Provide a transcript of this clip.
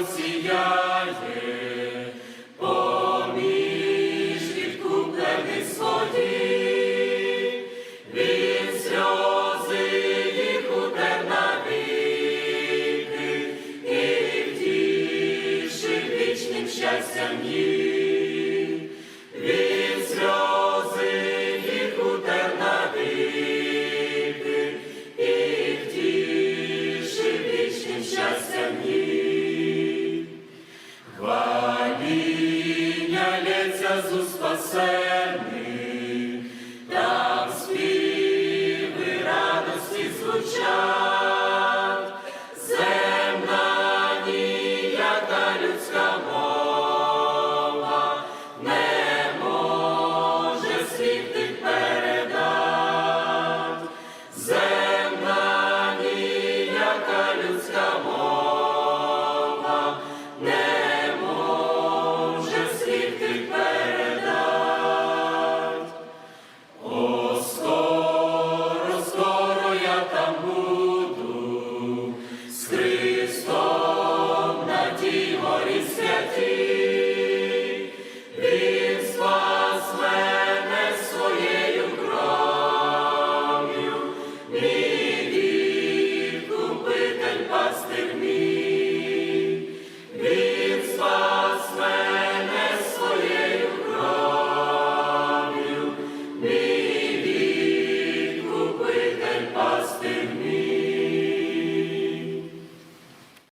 осіяє. Лється з уст